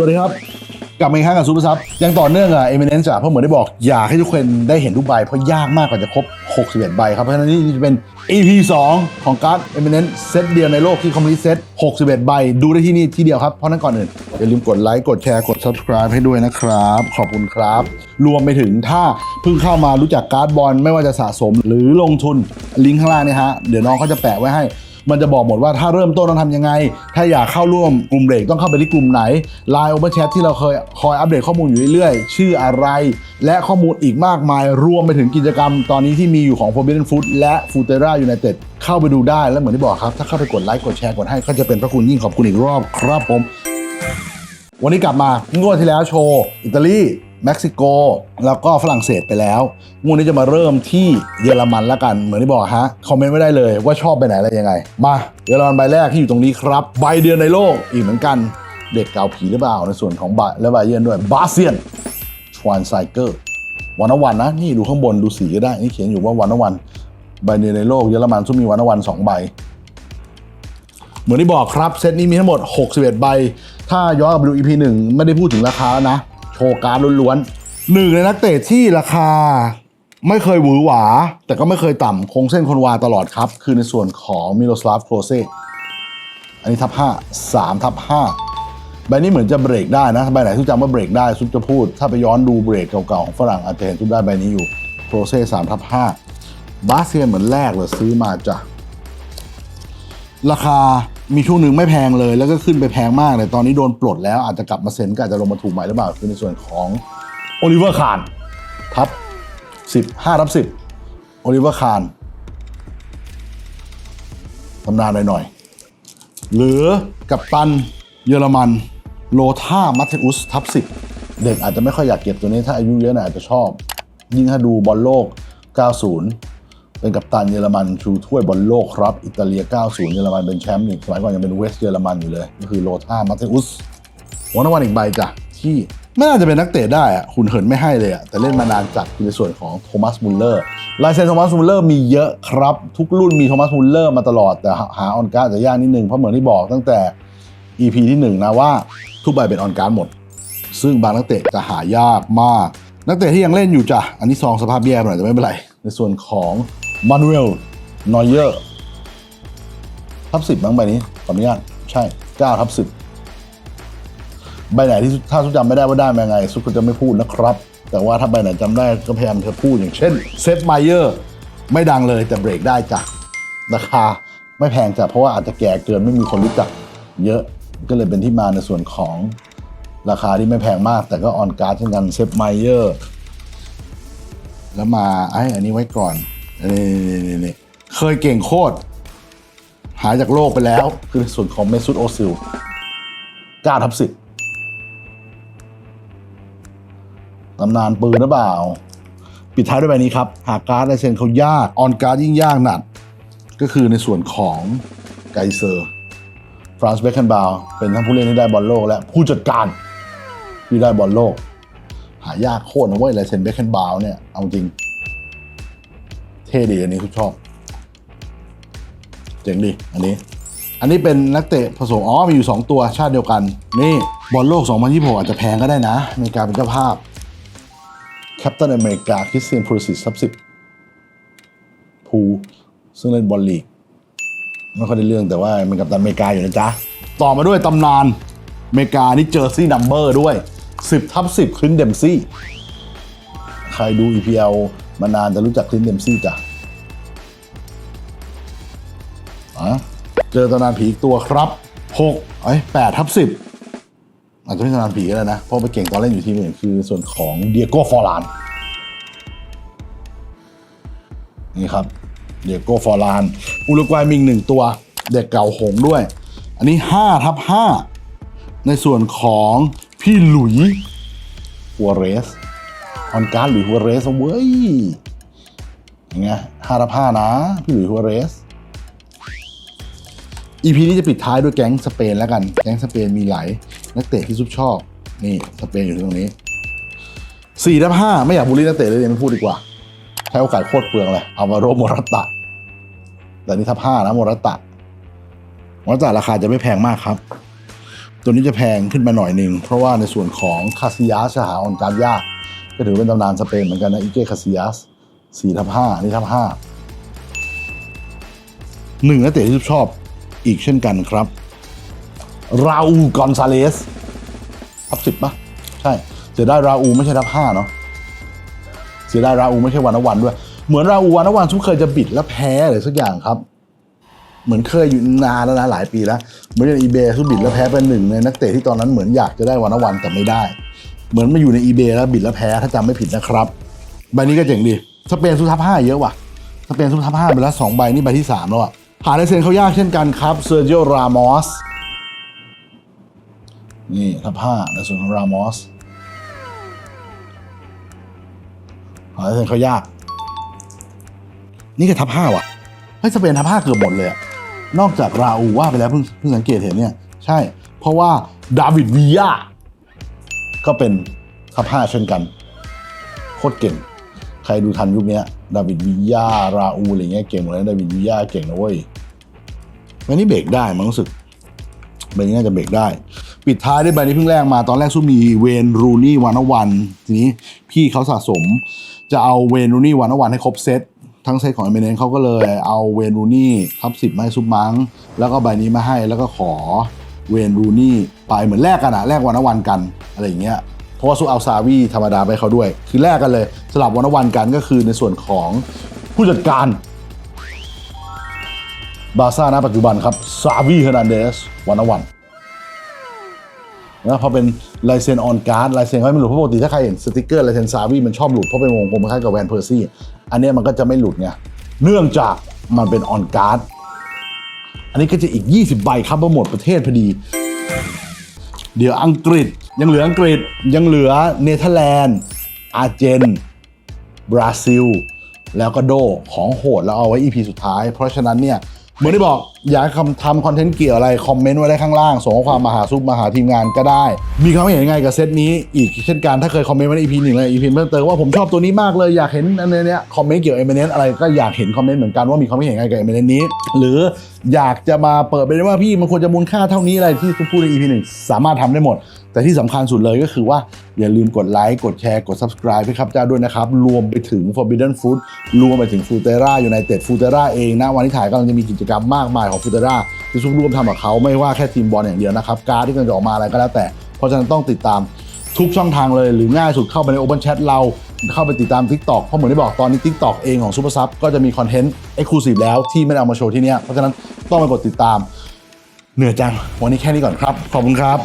วัสดีครับกลับมาอีกครั้งกับซูเปอร์ซับยังต่อเนื่องกับเอเมเนนซ์อะเพราะเหมือนได้บอก อยากให้ทุกคนได้เห็นทุกใบ เพราะยากมากกว่าจะครบ 61 ใบครับ เพราะฉะนั้นนี่จะเป็น EP 2 ของการ์ดเอเมเนนซ์เซตเดียวในโลกที่คอมพลีทเซต61 ใบ ดูได้ที่นี่ที่เดียวครับ เพราะนั้นก่อนอื่น อย่าลืมกดไลค์กดแชร์กด subscribe ให้ด้วยนะครับ ขอบคุณครับ รวมไปถึงถ้าเพิ่งเข้ามารู้จักการ์ดบอลไม่ว่าจะสะสมหรือลงทุนลิงก์ข้างล่างเนี่ยฮะเดี๋ยวน้องเขาจะแปะไว้ให้ มันจะบอกหมดว่าถ้าเริ่มต้นต้องทำยังไง ถ้าอยากเข้าร่วมกลุ่มเบรกต้องเข้าไปที่กลุ่มไหน Line Open Chat ที่เราเคยคอยอัปเดตข้อมูลอยู่เรื่อยๆ ชื่ออะไร และข้อมูลอีกมากมายรวมไปถึงกิจกรรมตอนนี้ที่มีอยู่ของ Forbidden Food และ f u t e r a United เข้าไปดูได้แล้วเหมือนที่บอกครับ ถ้าเข้าไปกดไลค์กดแชร์กดให้ก็จะเป็นพระคุณยิ่งขอบคุณอีกรอบครับผม วันนี้กลับมางวดที่แล้วโชว์อิตาลี เม็กซิโก แล้วก็ฝรั่งเศสไปแล้วงวดนี้จะมาเริ่มที่เยอรมันละกัน เหมือนที่บอกฮะ คอมเมนต์ไม่ได้เลยว่าชอบไปไหนอะไรยังไง มาเยอรมันใบแรกที่อยู่ตรงนี้ครับ ใบเดือนในโลกอีกเหมือนกัน เด็กเก่าผีหรือเปล่าในส่วนของบาและบาเยนด้วยบาเซียนชวานไซเกอร์วันวันนะ นี่ดูข้างบนดูสีก็ได้ นี่เขียนอยู่ว่าวันวันใบเดือนในโลกเยอรมันซุ่มมีวันวันสองใบเหมือนที่บอกครับ เซตนี้มีทั้งหมด 61 ใบ ถ้าย้อนกลับไปดู EP 1 ไม่ได้พูดถึงราคาแล้วนะ ชว์การ์ดล้วนๆหนึ่งในนักเตะที่ราคาไม่เคยหวือหวา แต่ก็ไม่เคยต่ำคงเส้นคนวาตลอดครับ คือในส่วนของมิโลสลาฟโคลเซอันนี้ทับ5 3ทับ5ใบนี้เหมือนจะเบรกได้นะใบไหนที่จำว่าเบรกได้ซุปจะพูด ถ้าไปย้อนดูเบรกเก่าๆของฝรั่งอาจจะเห็นซุปได้ใบนี้อยู่โคลเซ่3ทับ5บาสเซียนเหมือนแรกเลยซื้อมาจ้ะ ราคามีช่วงหนึ่งไม่แพงเลย แล้วก็ขึ้นไปแพงมากเลยตอนนี้โดนปลดแล้วอาจจะกลับมาเซ็นก็อาจจะลงมาถูกใหม่หรือเปล่า คือในส่วนของโอลิเวอร์คานทับสิบห้าทับสิบโอลิเวอร์คานตำนานหน่อยๆ หรือกับตันเยอรมันโลธามัตเทอุสทับสิบเด็กอาจจะไม่ค่อยอยากเก็บตัวนี้ถ้าอายุเยอะหน่อยอาจจะชอบ ยิ่งถ้าดูบอลโลก 90 เป็นกัปตันเยอรมันชูถ้วยบอลโลกครับ อิตาเลีย 90 เยอรมันเป็นแชมป์นี่สมัยก่อนยังเป็นเวสเยอรมันอยู่เลย ก็คือโลธามาเทอุสวันวันอีกใบจ้ะที่ไม่น่าจะเป็นนักเตะได้อะหุ่นเหินไม่ให้เลยอะแต่เล่นมานานจัดในส่วนของโทมัสมุลเลอร์ลายเซ็นโทมัสมุลเลอร์มีเยอะครับ ทุกรุ่นมีโทมัสมุลเลอร์มาตลอด แต่หาออนการ์ดจะยากนิดนึง เพราะเหมือนที่บอกตั้งแต่ EP ที่หนึ่งนะว่าทุกใบเป็นออนการ์ดหมด ซึ่งบางนักเตะจะหายากมาก นักเตะที่ยังเล่นอยู่จ้ะอันนี้ซองสภาพแย่หน่อยแต่ไม่เป็นไรในส่วนของ มานูเอลนอยเยอร์ทับสิบบ้างใบนี้ขออนุญาตใช่เก้าทับสิบใบไหนที่ถ้าสุดจำไม่ได้ว่าได้มายังไง สุดก็จะไม่พูดนะครับ แต่ว่าถ้าใบไหนจำได้ก็พยายามจะพูดอย่างเช่นเซฟไมเยอร์ไม่ดังเลยแต่เบรกได้จ้ะราคาไม่แพงจ้ะเพราะว่าอาจจะแก่เกินไม่มีคนรู้จักเยอะก็เลยเป็นที่มาในส่วนของราคาที่ไม่แพงมาก แต่ก็ออนการ์ดเช่นกันเซฟไมเยอร์แล้วมาไอ้อันนี้ไว้ก่อน นี่นี่นี่เคยเก่งโคตร หายจากโลกไปแล้ว คือในส่วนของเมซุตโอซิล9ทับ10ตำนานปืนหรือเปล่า ปิดท้ายด้วยใบนี้ครับ หากการ์ดลายเซ็นเขายาก ออนการ์ดยิ่งยากหนัก ก็คือในส่วนของไกเซอร์ ฟรานซ์เบคเคนบาวเป็นทั้งผู้เล่นที่ได้บอลโลก และผู้จัดการที่ได้บอลโลก หายากโคตรนะเว้ยลายเซ็นเบคเคนบาวเนี่ย เอาจริง เท่ดีอันนี้คุณชอบ เจ๋งดีอันนี้ อันนี้เป็นนักเตะผสมอ๋อมีอยู่ 2 ตัวชาติเดียวกัน นี่บอลโลก 2026 อาจจะแพงก็ได้นะอเมริกาเป็นเจ้าภาพแคปตันอเมริกาคริสเตียนพูริสิตซับสิบพูซึ่งเล่นบอลลีกไม่ค่อยได้เรื่องแต่ว่ามันกับตันอเมริกาอยู่นะจ๊ะ ต่อมาด้วยตำนานอเมริกานี่เจอซี่นัมเบอร์ด้วย 10ทับ10คลินเดมซี่ ใครดู EPL มานานจะรู้จักคลินเดมซี่จ้ะอะเจอตำนานผีอีกตัวครับ6ไอ้8ทับ10อาจจะไม่ตำนานผีก็ได้นะ เพราะไปเก่งตอนเล่นอยู่ทีมอื่นคือส่วนของเดียโก้ฟอร์ลานนี่ครับเดียโก้ฟอร์ลานอุรุกวัยมีอีกหนึ่งตัว เด็กเก่าหงด้วย อันนี้5ทับ5ในส่วนของพี่หลุยหัวเรส ออนการ์ดหลุยหัวเรสเอาเว้ยยังไงห้าทับห้านะ พี่หลุยหัวเรสอีพีนี้จะปิดท้ายด้วยแก๊งสเปนแล้วกัน แก๊งสเปนมีหลายนักเตะที่ซุปชอบ นี่สเปนอยู่ตรงนี้สี่ทับห้าไม่อยากบูลลี่นักเตะเลยไม่พูดดีกว่า ใช้โอกาสโคตรเปลืองเลยเอามาโรโมรัตตะ แต่นี่ทับห้านะโมรัตตะโมรัตตะราคาจะไม่แพงมากครับ ตัวนี้จะแพงขึ้นมาหน่อยหนึ่งเพราะว่าในส่วนของคาซิยัสหาออนการดยาก ก็ถือเป็นตำนานสเปนเหมือนกันนะอิเก้คาซิยัสสี่ทับห้านี่ทับห้าหนึ่งนักเตะที่ชอบอีกเช่นกันครับ ราอูกอนซาเลสทับสิบปะใช่เสียดายราอูไม่ใช่ทับห้าเนาะเสียดายราอูไม่ใช่วันวันด้วย เหมือนราอูวันวันทุกเคยจะบิดแล้วแพ้หรือสักอย่างครับ เหมือนเคยอยู่นานแล้วนะหลายปีแล้วเหมือนในอีเบย์ทุบิดแล้วแพ้เป็นหนึ่งในนักเตะที่ตอนนั้นเหมือนอยากจะได้วันวันแต่ไม่ได้ เหมือนมาอยู่ในอีเบแล้วบิดแล้วแพ้ถ้าจำไม่ผิดนะครับ ใบนี้ก็เจ๋งดีสเปนซูทับห้าเยอะว่ะสเปนซูทับห้าไปแล้วสองใบนี่ใบที่สามแล้วอะหาลายเซ็นเขายากเช่นกันครับเซอร์จิโอรามอสนี่ทับห้าในส่วนของรามอสหาลายเซ็นเขายาก นี่ก็ทับห้าว่ะเฮ้ยสเปนทับห้าเกือบหมดเลยอะนอกจากราอูว่าไปแล้วเพิ่งเพิ่งสังเกตเห็นเนี่ย ใช่ เพราะว่าดาวิดวียา ก็เป็นทับห้าเช่นกัน โคตรเก่ง ใครดูทันยุคนี้ดาวิดวียาราอูอะไรเงี้ยเก่งหมดเลยดาวิดวียาเก่งนะเว้ยวันนี้เบรกได้มันรู้สึกใบนี้น่าจะเบรกได้ ปิดท้ายด้วยใบนี้เพิ่งแรกมาตอนแรกสู้มีเวนรูนี่วันวันทีนี้พี่เขาสะสม จะเอาเวนรูนี่วันวันให้ครบเซตทั้งเซตของเอเมเนนเขาก็เลยเอาเวนรูนี่ทับสิบมาให้ซุปมังแล้วก็ใบนี้มาให้แล้วก็ขอ เวนรูนี่ไปเหมือนแลกกันอะแลกวันวันกันอะไรอย่างเงี้ยเพราะว่าซุปเอาซาวีธรรมดาไปเขาด้วย คือแลกกันเลยสลับวันวันกันก็คือในส่วนของผู้จัดการบาซ่าณปัจจุบันครับซาวีเฮอร์นันเดสวันวันแล้วพอเป็นลายเซ็นออนการ์ดลายเซ็นเขาไม่หลุดเพราะปกติถ้าใครเห็นสติกเกอร์ลายเซ็นซาวีมันชอบหลุดเพราะเป็นวงกลมคล้ายกับแวนเพอร์ซี่อันนี้มันก็จะไม่หลุดไงเนื่องจากมันเป็นออนการ์ด อันนี้ก็จะอีก 20 ใบครับเพราหมดประเทศพอดี เดี๋ยวอังกฤษยังเหลืออังกฤษยังเหลือเนเธอร์แลนด์ อาร์เจน บราซิล แล้วก็โดของโหดแล้วเอาไว้ EP สุดท้าย เพราะฉะนั้นเนี่ยเหมือนที่บอกอยากให้คำทำคอนเทนต์เกี่ยวอะไร คอมเมนต์ไว้ได้ข้างล่าง ส่งข้อความมาหาซุปมาหาทีมงานก็ได้ มีความเห็นยังไงกับเซตนี้อีกเช่นกันถ้าเคยคอมเมนต์ไว้ใน EP หนึ่งเลย EP เพิ่มเติมว่าผมชอบตัวนี้มากเลยอยากเห็นอันเนี้ยคอมเมนต์เกี่ยวเอเมเนอะไรก็อยากเห็นคอมเมนต์เหมือนกันว่ามีความเห็นยังไงกับเอเมเนนี้ หรืออยากจะมาเปิดไปได้ว่าพี่มันควรจะมูลค่าเท่านี้อะไรที่ซุปพูดใน EP หนึ่งสามารถทำได้หมด แต่ที่สำคัญสุดเลยก็คือว่าอย่าลืมกดไลค์กดแชร์กด subscribe ให้ครับเจ้าด้วยนะครับ รวมไปถึง Forbidden Food รวมไปถึง f u t e r a United f u t e r a เองนะวันที่ถ่ายกำลังจะมีกิจกรรมมากมายของ f u t e r a ที่ซุปร่วมทำกับเขาไม่ว่าแค่ทีมบอลอย่างเดียวนะครับ การดที่กำลังจะออกมาอะไรก็แล้วแต่ เพราะฉะนั้นต้องติดตามทุกช่องทางเลย หรือง่ายสุดเข้าไปใน Open Chat เราเข้าไปติดตาม TikTok เพราะเหมือนที่บอกตอนนี้ TikTok เองของซูเปอร์ซับก็จะมีคอนเทนต์เอ็กซ์คลูซีฟแล้วที่ไม่ได้เอามาโชว์ที่นี่เพราะฉะนั้นต้องไปกดติดตามเหนื่อยจังวันนี้แค่นี้ก่อนครับขอบคุณครับ